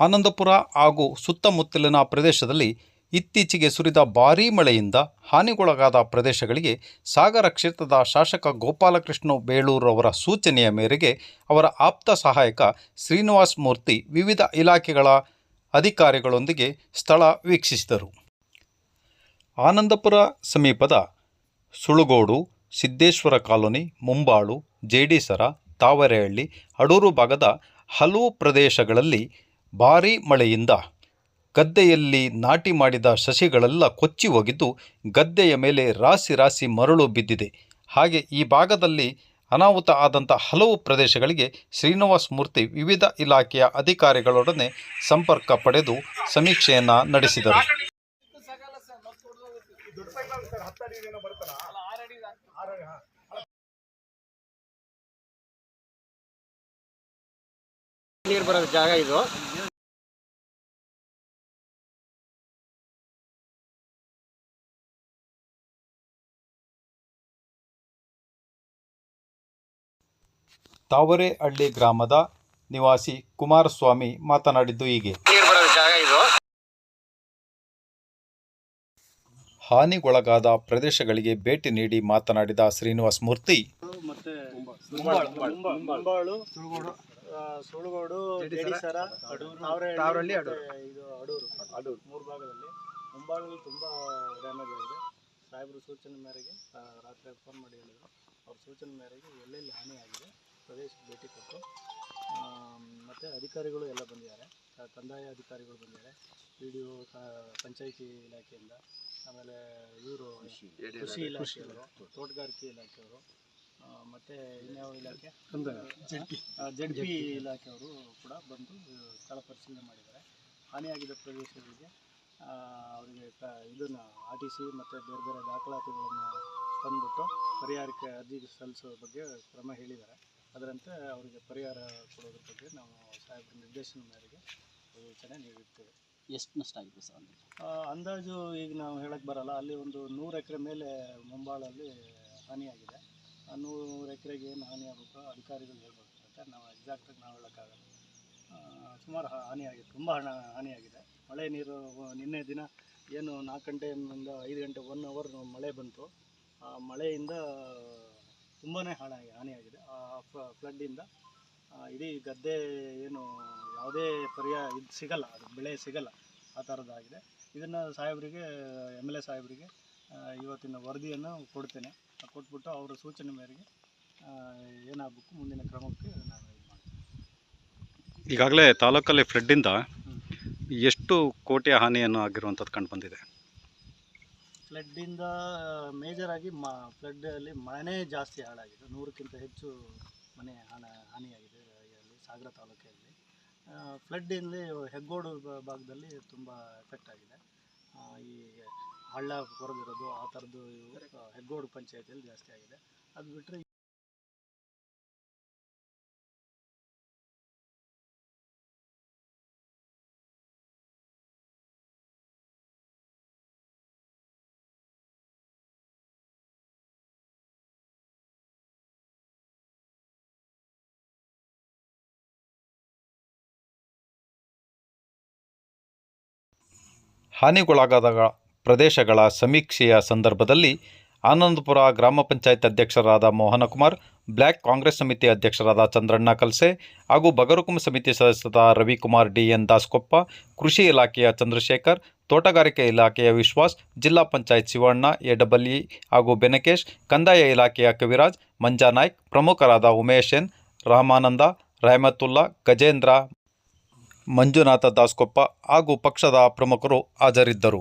ಆನಂದಪುರ ಹಾಗೂ ಸುತ್ತಮುತ್ತಲಿನ ಪ್ರದೇಶದಲ್ಲಿ ಇತ್ತೀಚೆಗೆ ಸುರಿದ ಭಾರೀ ಮಳೆಯಿಂದ ಹಾನಿಗೊಳಗಾದ ಪ್ರದೇಶಗಳಿಗೆ ಸಾಗರ ಕ್ಷೇತ್ರದ ಶಾಸಕ ಗೋಪಾಲಕೃಷ್ಣ ಬೇಳೂರವರ ಸೂಚನೆಯ ಮೇರೆಗೆ ಅವರ ಆಪ್ತ ಸಹಾಯಕ ಶ್ರೀನಿವಾಸ್ ಮೂರ್ತಿ ವಿವಿಧ ಇಲಾಖೆಗಳ ಅಧಿಕಾರಿಗಳೊಂದಿಗೆ ಸ್ಥಳ ವೀಕ್ಷಿಸಿದರು. ಆನಂದಪುರ ಸಮೀಪದ ಸುಳುಗೋಡು, ಸಿದ್ದೇಶ್ವರ ಕಾಲೋನಿ, ಮುಂಬಾಳು, ಜೇಡಿಸರ, ತಾವರೆಹಳ್ಳಿ, ಅಡೂರು ಭಾಗದ ಹಲವು ಪ್ರದೇಶಗಳಲ್ಲಿ ಭಾರೀ ಮಳೆಯಿಂದ ಗದ್ದೆಯಲ್ಲಿ ನಾಟಿ ಮಾಡಿದ ಸಸಿಗಳೆಲ್ಲ ಕೊಚ್ಚಿ ಹೋಗಿದ್ದು ಗದ್ದೆಯ ಮೇಲೆ ರಾಸಿ ರಾಸಿ ಮರಳು ಬಿದ್ದಿದೆ. ಹಾಗೆ ಈ ಭಾಗದಲ್ಲಿ ಅನಾಹುತ ಆದಂಥ ಹಲವು ಪ್ರದೇಶಗಳಿಗೆ ಶ್ರೀನಿವಾಸ್ ಮೂರ್ತಿ ವಿವಿಧ ಇಲಾಖೆಯ ಅಧಿಕಾರಿಗಳೊಡನೆ ಸಂಪರ್ಕ ಪಡೆದು ಸಮೀಕ್ಷೆಯನ್ನು ನಡೆಸಿದರು. ನೀರು ಬರೋ ಜಾಗ ಇದು. ತಾವರೆಹಳ್ಳಿ ಗ್ರಾಮದ ನಿವಾಸಿ ಕುಮಾರಸ್ವಾಮಿ ಮಾತನಾಡಿದ್ದು ಹೀಗೆ. ಹಾನಿಗೊಳಗಾದ ಪ್ರದೇಶಗಳಿಗೆ ಭೇಟಿ ನೀಡಿ ಮಾತನಾಡಿದ ಶ್ರೀನಿವಾಸ್ ಮೂರ್ತಿ. ಸುಳುಗೋಡು. ಸುಳುಗೋಡು ಜಡಿಸರ ತಾವರಹಳ್ಳಿ ಇದು ಅಡೂರು. ಅಡೂರು. ಮೂರು ಭಾಗದಲ್ಲಿ. ಮುಂಬಾಳಲ್ಲಿ ತುಂಬ ಡ್ಯಾಮೇಜ್ ಆಗಿದೆ. ಸಾಹೇಬರು ಸೂಚನೆ ಮೇರೆಗೆ ರಾತ್ರಿ ಫೋನ್ ಮಾಡಿ ಹೇಳಿದ್ರು. ಅವ್ರ ಸೂಚನೆ ಮೇರೆಗೆ ಎಲ್ಲೆಲ್ಲಿ ಹಾನಿ ಆಗಿದೆ ಪ್ರದೇಶಕ್ಕೆ ಭೇಟಿ ಕೊಟ್ಟು ಮತ್ತು ಅಧಿಕಾರಿಗಳು ಎಲ್ಲ ಬಂದಿದ್ದಾರೆ. ಕಂದಾಯ ಅಧಿಕಾರಿಗಳು ಬಂದಿದ್ದಾರೆ. ಪಿ ಡಿ ಒ ಪಂಚಾಯಿತಿ ಇಲಾಖೆಯಿಂದ ಆಮೇಲೆ ಇವರು ಕೃಷಿ ಇಲಾಖೆಯವರು ತೋಟಗಾರಿಕೆ ಇಲಾಖೆಯವರು ಮತ್ತು ಮತ್ತೆ ಇನ್ಯಾವ ಇಲಾಖೆ? ಜಡ್ ಪಿ ಇಲಾಖೆಯವರು ಕೂಡ ಬಂದು ಸ್ಥಳ ಪರಿಶೀಲನೆ ಮಾಡಿದ್ದಾರೆ. ಹಾನಿಯಾಗಿದ್ದ ಪ್ರದೇಶಗಳಿಗೆ ಅವರಿಗೆ ಕ ಇದನ್ನು ಆರ್ ಟಿ ಸಿ ಮತ್ತು ಬೇರೆ ಬೇರೆ ದಾಖಲಾತಿಗಳನ್ನು ತಂದುಬಿಟ್ಟು ಪರಿಹಾರಕ್ಕೆ ಅರ್ಜಿ ಸಲ್ಲಿಸೋ ಬಗ್ಗೆ ಕ್ರಮ ಹೇಳಿದ್ದಾರೆ. ಅದರಂತೆ ಅವರಿಗೆ ಪರಿಹಾರ ಕೊಡೋದ್ರ ಬಗ್ಗೆ ನಾವು ಸಾಹೇಬ್ರ ನಿರ್ದೇಶನ ಮೇರೆಗೆ ವಿವೇಚನೆ ನೀಡಿರ್ತೇವೆ. ಎಷ್ಟು ನಷ್ಟ ಆಗಿದೆ ಸರ್ ಅಂದಾಜು? ಅಂದಾಜು ಈಗ ನಾವು ಹೇಳಕ್ಕೆ ಬರಲ್ಲ. ಅಲ್ಲಿ ಒಂದು ನೂರು ಎಕರೆ ಮೇಲೆ ಮುಂಬಾಳಲ್ಲಿ ಹಾನಿಯಾಗಿದೆ ಆ ನೂರು ಎಕರೆಗೆ ಏನು ಹಾನಿ ಆಗಬೇಕು ಅಧಿಕಾರಿಗಳು ಅಂತ ನಾವು ಎಕ್ಸಾಕ್ಟಾಗಿ ನಾವು ಹೇಳೋಕ್ಕಾಗಲ್ಲ. ಸುಮಾರು ಹಾನಿಯಾಗಿದೆ ತುಂಬ ಹಣ ಹಾನಿಯಾಗಿದೆ ಮಳೆ ನೀರು ನಿನ್ನೆ ದಿನ ಏನು ನಾಲ್ಕು ಗಂಟೆಯಿಂದ ಐದು ಗಂಟೆ ಒನ್ ಅವರ್ ಮಳೆ ಬಂತು. ಆ ಮಳೆಯಿಂದ ತುಂಬಾ ಹಾಳಾಗಿ ಹಾನಿಯಾಗಿದೆ. ಆ ಫ್ಲಡ್ಡಿಂದ ಇಡೀ ಗದ್ದೆ ಏನು ಯಾವುದೇ ಪರ್ಯಾಯ ಇದು ಸಿಗಲ್ಲ ಅದು ಬೆಳೆ ಸಿಗಲ್ಲ ಆ ಥರದ್ದಾಗಿದೆ ಇದನ್ನು ಸಾಹೇಬರಿಗೆ ಎಂ ಎಲ್ ಎ ಸಾಹೇಬರಿಗೆ ಇವತ್ತಿನ ವರದಿಯನ್ನು ಕೊಡ್ತೇನೆ. ಕೊಟ್ಬಿಟ್ಟು ಅವರ ಸೂಚನೆ ಮೇರೆಗೆ ಏನಾಗಬೇಕು ಮುಂದಿನ ಕ್ರಮಕ್ಕೆ ನಾನು ಇದು ಮಾಡ್ತೀನಿ. ಈಗಾಗಲೇ ತಾಲೂಕಲ್ಲಿ ಫ್ಲಡ್ಡಿಂದ ಎಷ್ಟು ಕೋಟಿಯ ಹಾನಿಯನ್ನು ಆಗಿರುವಂಥದ್ದು ಕಂಡು ಬಂದಿದೆ? ಫ್ಲಡ್ಡಿಂದ ಮೇಜರ್ ಆಗಿ ಮ ಫ್ಲಡ್ಡಲ್ಲಿ ಮನೆ ಜಾಸ್ತಿ ಹಾಳಾಗಿದೆ. ನೂರಕ್ಕಿಂತ ಹೆಚ್ಚು ಮನೆ ಹಾನ ಹಾನಿಯಾಗಿದೆ ಅಲ್ಲಿ ಸಾಗರ ತಾಲೂಕಿನಲ್ಲಿ ಫ್ಲಡ್ಡಿಂದ ಹೆಗ್ಗೋಡು ಭಾಗದಲ್ಲಿ ತುಂಬ ಎಫೆಕ್ಟ್ ಆಗಿದೆ. ಈ ಹಳ್ಳ ಕೊರೆದಿರೋದು ಆ ಥರದ್ದು ಹೆಗ್ಗೋಡು ಪಂಚಾಯತಿಯಲ್ಲಿ ಜಾಸ್ತಿ ಆಗಿದೆ. ಅದು ಬಿಟ್ಟರೆ ಹಾನಿಗೊಳಗಾದ ಪ್ರದೇಶಗಳ ಸಮೀಕ್ಷೆಯ ಸಂದರ್ಭದಲ್ಲಿ ಆನಂದಪುರ ಗ್ರಾಮ ಪಂಚಾಯತ್ ಅಧ್ಯಕ್ಷರಾದ ಮೋಹನಕುಮಾರ್ ಬ್ಲ್ಯಾಕ್ ಕಾಂಗ್ರೆಸ್ ಸಮಿತಿ ಅಧ್ಯಕ್ಷರಾದ ಚಂದ್ರಣ್ಣ ಕಲ್ಸೆ ಹಾಗೂ ಬಗರುಕುಮ ಸಮಿತಿ ಸದಸ್ಯರಾದ ರವಿಕುಮಾರ್ ಡಿ ಎನ್ ದಾಸ್ಕೊಪ್ಪ, ಕೃಷಿ ಇಲಾಖೆಯ ಚಂದ್ರಶೇಖರ್, ತೋಟಗಾರಿಕೆ ಇಲಾಖೆಯ ವಿಶ್ವಾಸ್, ಜಿಲ್ಲಾ ಪಂಚಾಯತ್ ಶಿವಣ್ಣ ಎಡಬಲ್ಲಿ ಹಾಗೂ ಬೆನಕೇಶ್, ಕಂದಾಯ ಇಲಾಖೆಯ ಕವಿರಾಜ್ ಮಂಜಾನಾಯ್ಕ್ ಪ್ರಮುಖರಾದ ಉಮೇಶ್ ಎನ್ ರಹಮಾನಂದ ರಹಮತುಲ್ಲಾ ಗಜೇಂದ್ರ ಮಂಜುನಾಥ ದಾಸ್ಕೊಪ್ಪ ಹಾಗೂ ಪಕ್ಷದ ಪ್ರಮುಖರು ಹಾಜರಿದ್ದರು.